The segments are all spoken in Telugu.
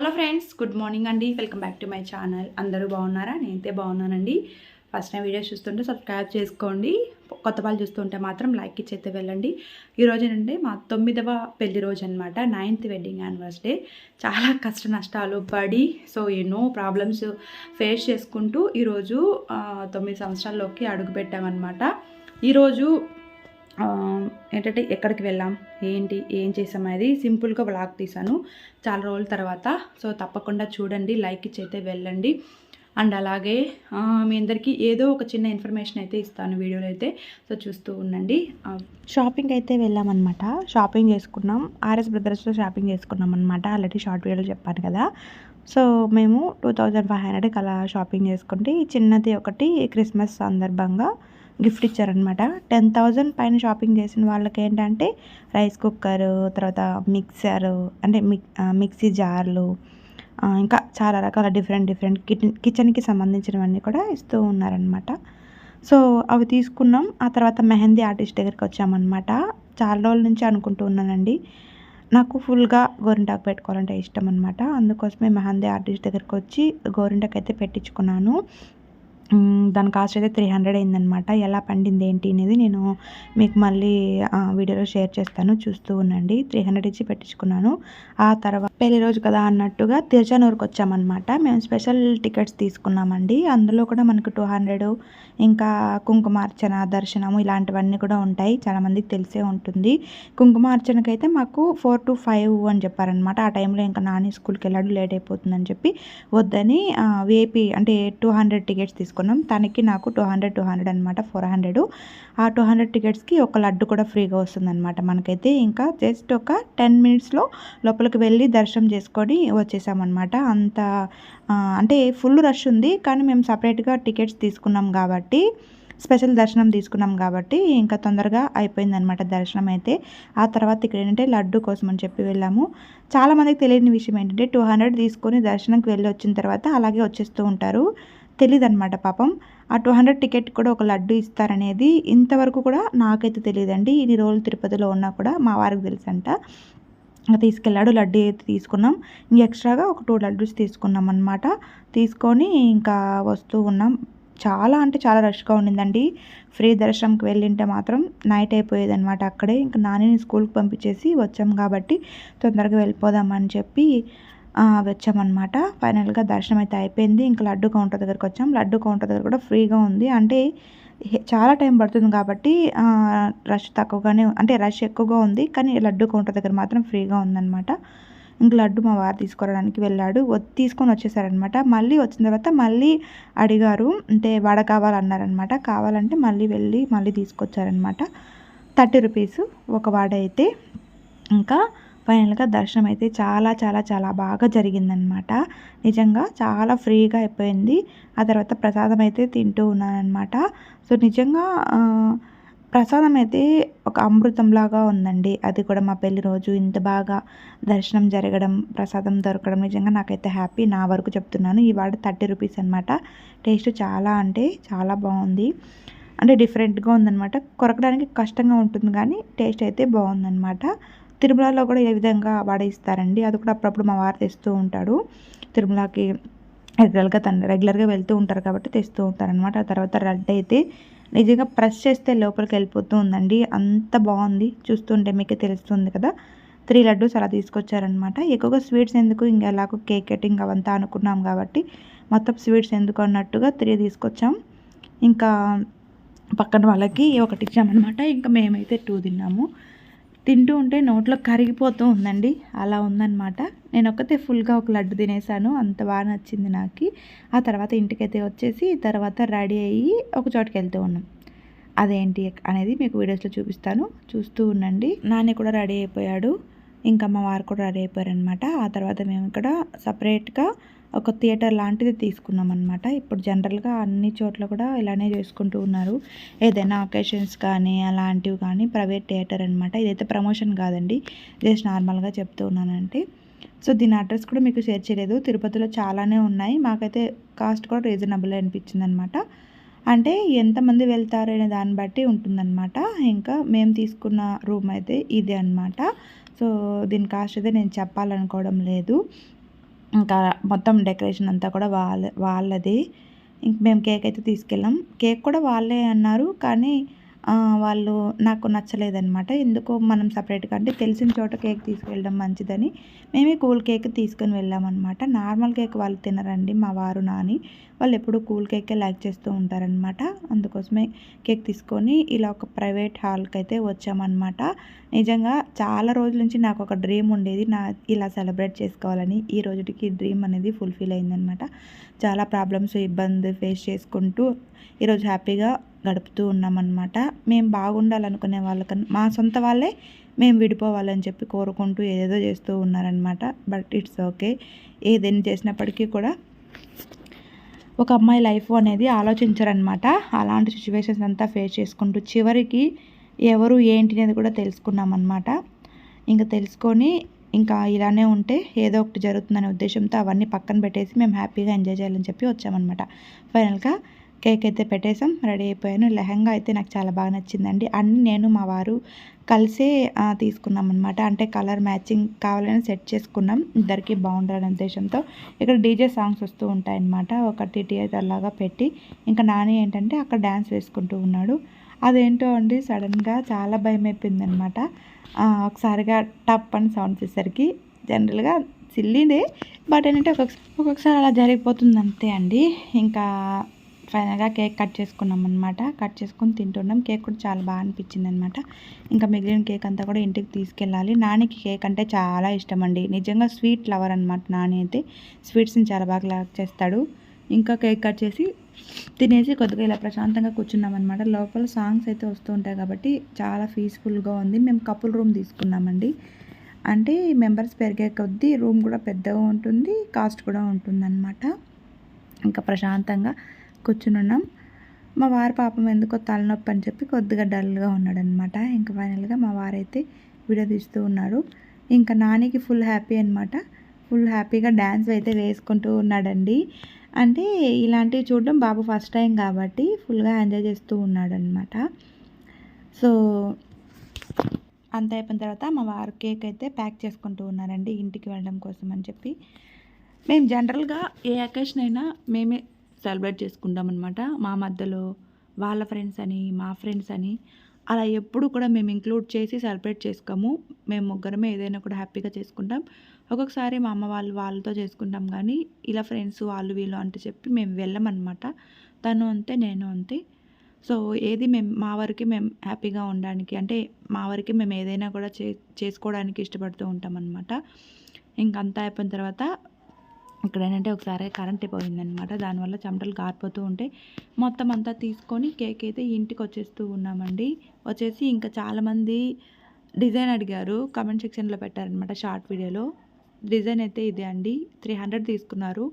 హలో ఫ్రెండ్స్ గుడ్ మార్నింగ్ అండి. Welcome back to my channel. అందరూ బాగున్నారా? నేనైతే బాగున్నానండి. ఫస్ట్ టైం వీడియోస్ చూస్తుంటే సబ్స్క్రైబ్ చేసుకోండి. కొత్త వాళ్ళు చూస్తుంటే మాత్రం లైక్ ఇచ్చి అయితే వెళ్ళండి ఈరోజు ఏంటంటే మా తొమ్మిదవ పెళ్ళి రోజు అనమాట నైన్త్ వెడ్డింగ్ యానివర్సరీ చాలా కష్ట నష్టాలు పడి సో ఎన్నో ప్రాబ్లమ్స్ ఫేస్ చేసుకుంటూ ఈరోజు తొమ్మిది సంవత్సరాల్లోకి అడుగుపెట్టామన్నమాట ఈరోజు ఏంటంటే ఎక్కడికి వెళ్ళాం ఏంటి ఏం చేసాం అనేది సింపుల్గా బ్లాగ్ తీసాను చాలా రోజుల తర్వాత సో తప్పకుండా చూడండి లైక్ ఇచ్చి అయితే వెళ్ళండి. అండ్ అలాగే మీ అందరికీ ఏదో ఒక చిన్న ఇన్ఫర్మేషన్ అయితే ఇస్తాను వీడియోలో అయితే. సో చూస్తూ ఉండండి. షాపింగ్ అయితే వెళ్ళామన్నమాట. షాపింగ్ చేసుకున్నాం. ఆర్ఎస్ బ్రదర్స్లో షాపింగ్ చేసుకున్నాం అనమాట ఆల్రెడీ షార్ట్ వీడియోలో చెప్పాను కదా. సో మేము టూ థౌజండ్ ఫైవ్ హండ్రెడ్కి అలా షాపింగ్ చేసుకుంటే చిన్నది ఒకటి క్రిస్మస్ సందర్భంగా గిఫ్ట్ ఇచ్చారనమాట టెన్ థౌజండ్ పైన షాపింగ్ చేసిన వాళ్ళకి ఏంటంటే రైస్ కుక్కర్ తర్వాత మిక్సర్ అంటే మిక్ మిక్సీ జార్లు ఇంకా చాలా రకాల డిఫరెంట్ డిఫరెంట్ కిచెన్ కిచెన్కి సంబంధించినవన్నీ కూడా ఇస్తూ ఉన్నారనమాట సో అవి తీసుకున్నాం. ఆ తర్వాత మెహందీ ఆర్టిస్ట్ దగ్గరికి వచ్చామన్నమాట. చాలా రోజుల నుంచి అనుకుంటూ ఉన్నానండి. నాకు ఫుల్గా గోరింటాకు పెట్టుకోవాలంటే ఇష్టం అనమాట అందుకోసమే మెహందీ ఆర్టిస్ట్ దగ్గరికి వచ్చి గోరింటాకు అయితే పెట్టించుకున్నాను. దాని కాస్ట్ అయితే త్రీ హండ్రెడ్ అయిందనమాట ఎలా పండింది ఏంటి అనేది నేను మీకు మళ్ళీ వీడియోలో షేర్ చేస్తాను. చూస్తూ ఉండండి. త్రీ హండ్రెడ్ ఇచ్చి పెట్టించుకున్నాను. ఆ తర్వాత పెళ్ళి రోజు కదా అన్నట్టుగా తిరుచానూరుకి వచ్చామన్నమాట. మేము స్పెషల్ టికెట్స్ తీసుకున్నామండి. అందులో కూడా మనకు టూ హండ్రెడ్ ఇంకా కుంకుమార్చన దర్శనము ఇలాంటివన్నీ కూడా ఉంటాయి. చాలామందికి తెలిసే ఉంటుంది. కుంకుమార్చనకైతే అయితే మాకు ఫోర్ టు ఫైవ్ అని చెప్పారనమాట ఆ టైంలో ఇంకా నాని స్కూల్కి వెళ్ళాడు లేట్ అయిపోతుందని చెప్పి వద్దని వేపీ అంటే టూ హండ్రెడ్ టికెట్స్ తీసుకున్నాం తీసుకున్నాం. తనకి నాకు టూ హండ్రెడ్ టూ హండ్రెడ్ అనమాట ఫోర్ హండ్రెడ్ ఆ టూ హండ్రెడ్ టికెట్స్కి ఒక లడ్డు కూడా ఫ్రీగా వస్తుందన్నమాట. మనకైతే ఇంకా జస్ట్ ఒక టెన్ మినిట్స్లో లోపలికి వెళ్ళి దర్శనం చేసుకొని వచ్చేసామన్నమాట. అంత అంటే ఫుల్ రష్ ఉంది కానీ మేము సపరేట్గా టికెట్స్ తీసుకున్నాం కాబట్టి స్పెషల్ దర్శనం తీసుకున్నాం కాబట్టి ఇంకా తొందరగా అయిపోయిందనమాట దర్శనం అయితే. ఆ తర్వాత ఇక్కడ ఏంటంటే లడ్డు కోసం అని చెప్పి వెళ్ళాము. చాలామందికి తెలియని విషయం ఏంటంటే టూ హండ్రెడ్ తీసుకొని దర్శనంకి వెళ్ళి వచ్చిన తర్వాత అలాగే వచ్చేస్తూ ఉంటారు. తెలియదన్నమాట పాపం. ఆ టూ హండ్రెడ్ టికెట్ కూడా ఒక లడ్డు ఇస్తారనేది ఇంతవరకు కూడా నాకైతే తెలియదండి ఇన్ని రోజులు తిరుపతిలో ఉన్నా కూడా మా వారికి తెలుసంట. తీసుకెళ్ళాడు లడ్డు అయితే తీసుకున్నాం. ఇంక ఎక్స్ట్రాగా ఒక టూ లడ్డూస్ తీసుకున్నాం అనమాట తీసుకొని ఇంకా వస్తూ ఉన్నాం. చాలా అంటే చాలా రష్గా ఉండిందండి. ఫ్రీ దర్శనంకి వెళ్ళింటే మాత్రం నైట్ అయిపోయేది అనమాట అక్కడే. ఇంకా నాని స్కూల్కి పంపించేసి వచ్చాం కాబట్టి తొందరగా వెళ్ళిపోదామని చెప్పి వచ్చామన్నమాట. ఫైనల్గా దర్శనం అయితే అయిపోయింది. ఇంకా లడ్డు కౌంటర్ దగ్గరికి వచ్చాం. లడ్డు కౌంటర్ దగ్గర కూడా ఫ్రీగా ఉంది. అంటే చాలా టైం పడుతుంది కాబట్టి రష్ తక్కువగానే అంటే రష్ ఎక్కువగా ఉంది. కానీ లడ్డు కౌంటర్ దగ్గర మాత్రం ఫ్రీగా ఉందన్నమాట. ఇంక లడ్డు మా వారు తీసుకోవడానికి వెళ్ళాడు. తీసుకొని వచ్చేసారనమాట మళ్ళీ వచ్చిన తర్వాత మళ్ళీ అడిగారు. అంటే వడ కావాలన్నారనమాట కావాలంటే మళ్ళీ వెళ్ళి మళ్ళీ తీసుకొచ్చారనమాట థర్టీ రూపీస్ ఒక వాడ అయితే. ఇంకా ఫైనల్గా దర్శనం అయితే చాలా చాలా చాలా బాగా జరిగిందనమాట. నిజంగా చాలా ఫ్రీగా అయిపోయింది. ఆ తర్వాత ప్రసాదం అయితే తింటూ ఉన్నానమాట సో నిజంగా ప్రసాదం అయితే ఒక అమృతంలాగా ఉందండి. అది కూడా మా పెళ్ళి రోజు ఇంత బాగా దర్శనం జరగడం ప్రసాదం దొరకడం నిజంగా నాకైతే హ్యాపీ. నా వరకు చెప్తున్నాను. ఈ వాడు థర్టీ రూపీస్ అనమాట. టేస్ట్ చాలా అంటే చాలా బాగుంది. అంటే డిఫరెంట్గా ఉందనమాట. కొరకడానికి కష్టంగా ఉంటుంది కానీ టేస్ట్ అయితే బాగుందనమాట. తిరుమలలో కూడా ఏ విధంగా వాడేస్తారండి? అది కూడా అప్పుడప్పుడు మా వారు తెస్తూ ఉంటాడు తిరుమలకి రెగ్యులర్గా తను రెగ్యులర్గా వెళ్తూ ఉంటారు కాబట్టి తెస్తూ ఉంటారనమాట ఆ తర్వాత రెడ్ అయితే నిజంగా ప్రెస్ చేస్తే లోపలికి వెళ్ళిపోతూ ఉందండి. అంత బాగుంది. చూస్తుంటే మీకు తెలుస్తుంది కదా. త్రీ లడ్డూస్ అలా తీసుకొచ్చారనమాట ఎక్కువగా స్వీట్స్ ఎందుకు? ఇంకా ఎలాగో కేక్ కటింగ్ అవంతా అనుకున్నాం కాబట్టి మొత్తం స్వీట్స్ ఎందుకు అన్నట్టుగా త్రీ తీసుకొచ్చాం. ఇంకా పక్కన వాళ్ళకి ఒకటి ఇచ్చామన్నమాట. ఇంకా మేమైతే టూ తిన్నాము. తింటూ ఉంటే నోట్లో కరిగిపోతూ ఉందండి. అలా ఉందన్నమాట. నేను ఒక్కతే ఫుల్గా ఒక లడ్డు తినేసాను. అంత బాగా నచ్చింది నాకు. ఆ తర్వాత ఇంటికైతే వచ్చేసి తర్వాత రెడీ అయ్యి ఒక చోటుకి వెళ్తూ ఉన్నాం. అదేంటి అనేది మీకు వీడియోస్లో చూపిస్తాను. చూస్తూ ఉండండి. నాన్న కూడా రెడీ అయిపోయాడు. ఇంకా మా వారు కూడా రెడీ అయిపోయారనమాట ఆ తర్వాత మేము ఇక్కడ సపరేట్గా ఒక థియేటర్ లాంటిది తీసుకున్నాం అనమాట ఇప్పుడు జనరల్గా అన్ని చోట్ల కూడా ఇలానే చేసుకుంటూ ఉన్నారు. ఏదైనా ఒకేషన్స్ కానీ అలాంటివి కానీ ప్రైవేట్ థియేటర్ అనమాట ఇదైతే ప్రమోషన్ కాదండి. జస్ట్ నార్మల్గా చెప్తూ ఉన్నానంటే సో దీని అడ్రస్ కూడా మీకు షేర్ చేయలేదు. తిరుపతిలో చాలానే ఉన్నాయి. మాకైతే కాస్ట్ కూడా రీజనబుల్ అనిపించింది అనమాట అంటే ఎంతమంది వెళ్తారు అనే దాన్ని బట్టి ఉంటుందన్నమాట. ఇంకా మేము తీసుకున్న రూమ్ అయితే ఇదే అనమాట సో దీని కాస్ట్ అయితే నేను చెప్పాలనుకోవడం లేదు. ఇంకా మొత్తం డెకరేషన్ అంతా కూడా వాళ్ళ వాళ్ళది. ఇంక మేము కేక్ అయితే తీసుకెళ్ళాం. కేక్ కూడా వాళ్ళే అన్నారు. కానీ వాళ్ళు నాకు నచ్చలేదనమాట ఎందుకో మనం సపరేట్గా అంటే తెలిసిన చోట కేక్ తీసుకెళ్ళడం మంచిదని మేమే కూల్ కేక్ తీసుకొని వెళ్ళామన్నమాట. నార్మల్ కేక్ వాళ్ళు తినరండి మా వారు నాని. వాళ్ళు ఎప్పుడూ కూల్ కేకే లైక్ చేస్తూ ఉంటారనమాట అందుకోసమే కేక్ తీసుకొని ఇలా ఒక ప్రైవేట్ హాల్కి అయితే వచ్చామన్నమాట. నిజంగా చాలా రోజుల నుంచి నాకు ఒక డ్రీమ్ ఉండేది నా ఇలా సెలబ్రేట్ చేసుకోవాలని. ఈ రోజుకి డ్రీమ్ అనేది ఫుల్ఫిల్ అయిందనమాట చాలా ప్రాబ్లమ్స్ ఇబ్బంది ఫేస్ చేసుకుంటూ ఈరోజు హ్యాపీగా గడుపుతూ ఉన్నామన్నమాట. మేము బాగుండాలనుకునే వాళ్ళకన్నా మా సొంత వాళ్ళే మేము విడిపోవాలని చెప్పి కోరుకుంటూ ఏదేదో చేస్తూ ఉన్నారనమాట బట్ ఇట్స్ ఓకే. ఏదైనా చేసినప్పటికీ కూడా ఒక అమ్మాయి లైఫ్ అనేది ఆలోచించరనమాట అలాంటి సిచ్యువేషన్స్ అంతా ఫేస్ చేసుకుంటూ చివరికి ఎవరు ఏంటి అనేది కూడా తెలుసుకున్నామన్నమాట. ఇంకా తెలుసుకొని ఇంకా ఇలానే ఉంటే ఏదో ఒకటి జరుగుతుందనే ఉద్దేశంతో అవన్నీ పక్కన పెట్టేసి మేము హ్యాపీగా ఎంజాయ్ చేయాలని చెప్పి వచ్చామన్నమాట. ఫైనల్గా కేక్ అయితే పెట్టేసాం రెడీ అయిపోయాను. లెహంగా అయితే నాకు చాలా బాగా నచ్చిందండి. అన్నీ నేను మా వారు కలిసే తీసుకున్నాం అనమాట అంటే కలర్ మ్యాచింగ్ కావాలని సెట్ చేసుకున్నాం. ఇద్దరికి బాగుండాలనే ఉద్దేశంతో. ఇక్కడ డీజే సాంగ్స్ వస్తూ ఉంటాయన్నమాట. ఒకటి థియేటర్ లాగా పెట్టి ఇంకా నాని ఏంటంటే అక్కడ డ్యాన్స్ వేసుకుంటూ ఉన్నాడు. అదేంటో అండి సడన్గా చాలా భయం అయిపోయింది అనమాట ఒకసారిగా టప్ అని సౌండ్ చేసేసరికి జనరల్గా సిల్లీనే బట్ ఏంటంటే ఒక్కొక్కసారి అలా జరిగిపోతుంది అంతే అండి. ఇంకా ఫైనల్గా కేక్ కట్ చేసుకున్నాం అనమాట కట్ చేసుకుని తింటున్నాం. కేక్ కూడా చాలా బాగా అనిపించింది అనమాట ఇంకా మిగిలిన కేక్ అంతా కూడా ఇంటికి తీసుకెళ్ళాలి. నానికి కేక్ అంటే చాలా ఇష్టం అండి నిజంగా స్వీట్ లవర్ అనమాట నాని అయితే. స్వీట్స్ని చాలా బాగా లవ్ చేస్తాడు. ఇంకా కేక్ కట్ చేసి తినేసి కొద్దిగా ఇలా ప్రశాంతంగా కూర్చున్నాం అనమాట లోపల సాంగ్స్ అయితే వస్తూ ఉంటాయి కాబట్టి చాలా పీస్ఫుల్గా ఉంది. మేము కపుల్ రూమ్ తీసుకున్నామండి. అంటే మెంబర్స్ పెరిగే కొద్దీ రూమ్ కూడా పెద్దగా ఉంటుంది కాస్ట్ కూడా ఉంటుందన్నమాట. ఇంకా ప్రశాంతంగా కూర్చునున్నాం. మా వారి పాపం ఎందుకో తలనొప్పి అని చెప్పి కొద్దిగా డల్గా ఉన్నాడనమాట ఇంకా ఫైనల్గా మా వారైతే వీడియో తీస్తూ ఉన్నారు. ఇంకా నానికి ఫుల్ హ్యాపీ అనమాట ఫుల్ హ్యాపీగా డ్యాన్స్ అయితే వేసుకుంటూ ఉన్నాడండి. అంటే ఇలాంటివి చూడడం బాబు ఫస్ట్ టైం కాబట్టి ఫుల్గా ఎంజాయ్ చేస్తూ ఉన్నాడనమాట సో అంత అయిపోయిన తర్వాత మా వారు కేక్ అయితే ప్యాక్ చేసుకుంటూ ఉన్నారండి ఇంటికి వెళ్ళడం కోసం అని చెప్పి. మేము జనరల్గా ఏ అకేషన్ అయినా మేమే సెలబ్రేట్ చేసుకుంటాం అనమాట మా మధ్యలో వాళ్ళ ఫ్రెండ్స్ అని మా ఫ్రెండ్స్ అని. అలా ఎప్పుడు కూడా మేము ఇంక్లూడ్ చేసి సెలబ్రేట్ చేసుకోము మేము ముగ్గురమే ఏదైనా కూడా హ్యాపీగా చేసుకుంటాం. ఒక్కొక్కసారి మా అమ్మ వాళ్ళు వాళ్ళతో చేసుకుంటాం కానీ ఇలా ఫ్రెండ్స్ వాళ్ళు వీళ్ళు అంటే చెప్పి మేము వెళ్ళమన్నమాట. తను అంతే నేను అంతే. సో ఏది మేము మా వరకు మేము హ్యాపీగా ఉండడానికి అంటే మా వరకు మేము ఏదైనా కూడా చే చేసుకోవడానికి ఇష్టపడుతూ ఉంటాం అనమాట ఇంకంతా అయిపోయిన తర్వాత ఇక్కడ ఏంటంటే ఒకసారి కరెంట్ పోయిందనమాట దానివల్ల చెమటలు కారిపోతూ ఉంటే మొత్తం అంతా తీసుకొని కేక్ అయితే ఇంటికి వచ్చేస్తూ ఉన్నామండి. వచ్చేసి ఇంకా చాలామంది డిజైన్ అడిగారు. కమెంట్ సెక్షన్లో పెట్టారనమాట షార్ట్ వీడియోలో. డిజైన్ అయితే ఇదే అండి. త్రీ హండ్రెడ్ తీసుకున్నారు.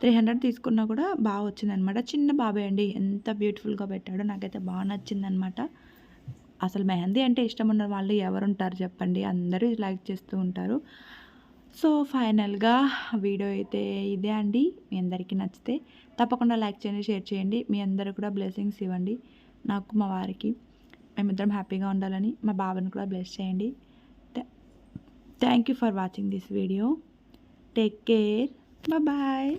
త్రీ హండ్రెడ్ తీసుకున్నా కూడా బాగా వచ్చిందనమాట. చిన్న బాబే అండి. ఎంత బ్యూటిఫుల్గా పెట్టాడో నాకైతే బాగా నచ్చిందనమాట. అసలు మెహందీ అంటే ఇష్టం ఉన్న వాళ్ళు ఎవరుంటారు చెప్పండి. అందరూ లైక్ చేస్తూ ఉంటారు. సో ఫైనల్గా వీడియో అయితే ఇదే అండి. మీ అందరికీ నచ్చితే తప్పకుండా లైక్ చేయండి షేర్ చేయండి. మీ అందరూ కూడా బ్లెస్సింగ్స్ ఇవ్వండి నాకు మా వారికి. మేమిద్దరం హ్యాపీగా ఉండాలని మా బాబాని కూడా బ్లెస్ చేయండి. Thank you for watching this video. Take care. Bye.